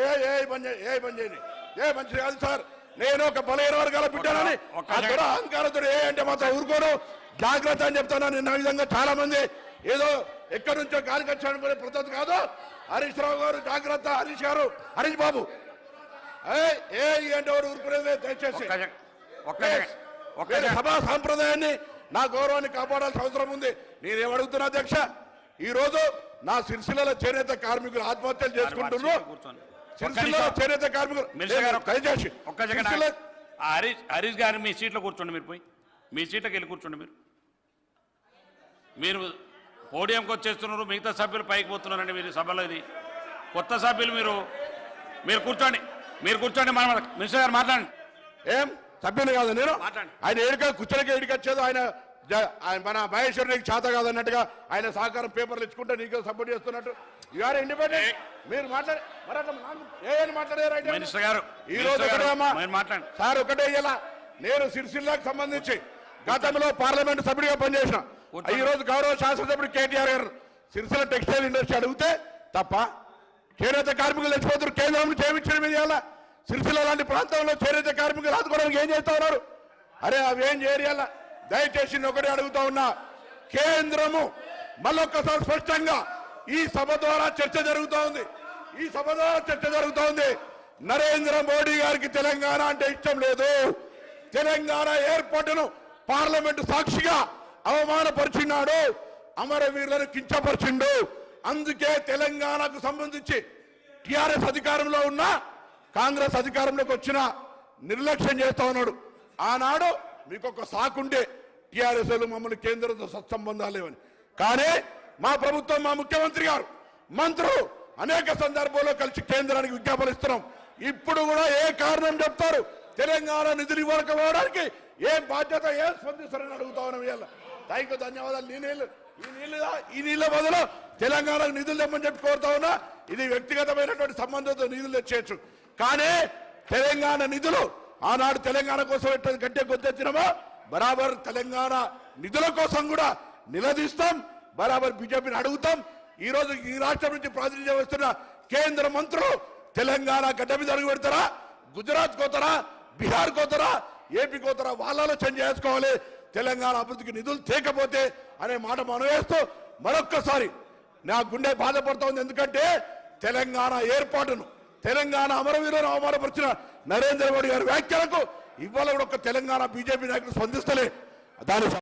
ఏ ఏ పని ఏ పని ఏ మంచిది కాదు సార్. నేను ఒక బలహీన వర్గాల బిడ్డానని అహంకారంతో ఏ అంటే మాత్రం ఊరుకోను. జాగ్రత్త అని చెప్తాను నిన్న. విధంగా చాలా మంది ఏదో ఎక్కడి నుంచో అనుకునే పద్ధతి కాదు. హరీష్ రావు గారు జాగ్రత్త. హరీష్ గారు హరీష్ బాబు. ఏ అంటే ఊరుకునేది దయచేసి. సభా సాంప్రదాయాన్ని నా గౌరవాన్ని కాపాడాల్సిన అవసరం ఉంది. నేనేమడుగుతున్నా అధ్యక్ష? ఈ రోజు నా సిరిసిల్లలో చేనేత కార్మికులు ఆత్మహత్యలు చేసుకుంటున్నారు. చేనేత కార్మికులు. మినిస్టర్ గారు, దయచేసి ఒక్క సెకండ్ సిరిసిల్ల- ఆ హరీష్ హరీష్ గారు మీ సీట్లో కూర్చోండి మీరు పోయి. మీ సీట్లోకి వెళ్ళి కూర్చోండి మీరు. మీరు పోడియంకి వచ్చేస్తున్నారు మిగతా సభ్యులు పైకి పోతున్నారండి మీరు సభలో ఇది. కొత్త సభ్యులు మీరు మీరు కూర్చోండి. మీరు కూర్చోండి మన మినిస్టర్ గారు మాట్లాడండి. ఏం? సభ్యులు కాదు నేను. మాట్లాడండి. ఆయన ఏడిక కుచ్చలకి ఏడికొచ్చేది ఆయన జ- ఆయన మన మహేశ్వర్ నీకు చేత కాదన్నట్టుగా ఆయన సహకారం పేపర్లు ఇచ్చుకుంటే నీకు సపోర్ట్ చేస్తున్నట్టు. యూఆర్ ఇండిపెండెంట్ మీరు మాట్లాడే మినిస్టర్ గారు ఈ రోజు మాట్లాడండి. సార్ ఒకటే ఇలా నేను సిరిసిల్లాకు సంబంధించి గతంలో పార్లమెంట్ సభ్యుడిగా పనిచేసిన. ఈ రోజు గౌరవ శాసనసభ్యుడు కేటీఆర్ గారు సిరిసిల్ల టెక్స్టైల్ ఇండస్ట్రీ అడిగితే తప్ప చేనేత కార్మికులు చచ్చిపోతున్నారు. కేంద్రం నుంచి ఏమి ఇచ్చిన మీద ఇవ్వాలా సిరిసిల్ల లాంటి ప్రాంతంలో చేనేత కార్మికులు ఆదుకోవడానికి ఏం చేస్తా ఉన్నారు? అరే అవి ఏం చేయాల? దయచేసి ఒకటే అడుగుతా ఉన్నా. కేంద్రము మళ్ళొక్కసారి స్పష్టంగా ఈ సభ ద్వారా చర్చ జరుగుతూ ఉంది. ఈ సభ చర్చ జరుగుతోంది. నరేంద్ర మోడీ గారికి తెలంగాణ అంటే ఇష్టం లేదు. తెలంగాణ ఏర్పాటును పార్లమెంటు సాక్షిగా అవమానపరిచినాడు. అమరవీరులను కించపరిచిండు. అందుకే తెలంగాణకు సంబంధించి టిఆర్ఎస్ అధికారంలో ఉన్న కాంగ్రెస్ అధికారంలోకి వచ్చిన నిర్లక్ష్యం చేస్తా ఉన్నాడు. ఆనాడు మీకు ఒక సాకుండే టిఆర్ఎస్ మమ్మల్ని కేంద్రంతో సత్సంబంధాలు లేవని. కానీ మా ప్రభుత్వం మా ముఖ్యమంత్రి గారు మంత్రులు అనేక సందర్భాల్లో కలిసి కేంద్రానికి విజ్ఞాపన ఇస్తున్నాం. ఇప్పుడు కూడా ఏ కారణం చెప్తారు? తెలంగాణ నిధులు ఇవ్వకపోవడానికి ఏం బాధ్యత ఏం స్పందిస్తారని అడుగుతా ఉన్నాం ఇవాళ. దానికి ధన్యవాదాలు. ఈ నీళ్ళు ఈ నీళ్ళు ఈ నీళ్ళ బదులు తెలంగాణకు నిధులు తెమ్మని చెప్పి కోరుతా ఉన్నా ఇది వ్యక్తిగతమైనటువంటి సంబంధంతో నిధులు తెచ్చేయచ్చు. కానీ తెలంగాణ నిధులు ఆనాడు తెలంగాణ కోసం ఎట్లా గట్టే కొద్దెచ్చినామో బరాబర్ తెలంగాణ నిధుల కోసం కూడా నిలదీస్తాం. బరాబర్ బీజేపీని అడుగుతాం. ఈ రోజు ఈ రాష్ట్రం నుంచి ప్రాతినిధ్యం వస్తున్న కేంద్ర మంత్రులు తెలంగాణ గడ్డ మీద అడుగు పెడతారా? గుజరాత్ కోతరా? బీహార్ కోతరా? ఏపీ కోతరా? వాళ్ళ ఆలోచన చేసుకోవాలి. తెలంగాణ అభివృద్ధికి నిధులు తేకపోతే అనే మాట మనవేస్తూ మరొక్కసారి నా గుండె బాధపడుతోంది ఎందుకంటే తెలంగాణ ఏర్పాటును తెలంగాణ అమరవీరులను అవమానపరిచిన నరేంద్ర మోడీ గారి వ్యాఖ్యలకు ఇవాళ కూడా ఒక తెలంగాణ బీజేపీ నాయకులు స్పందిస్తలే. దాని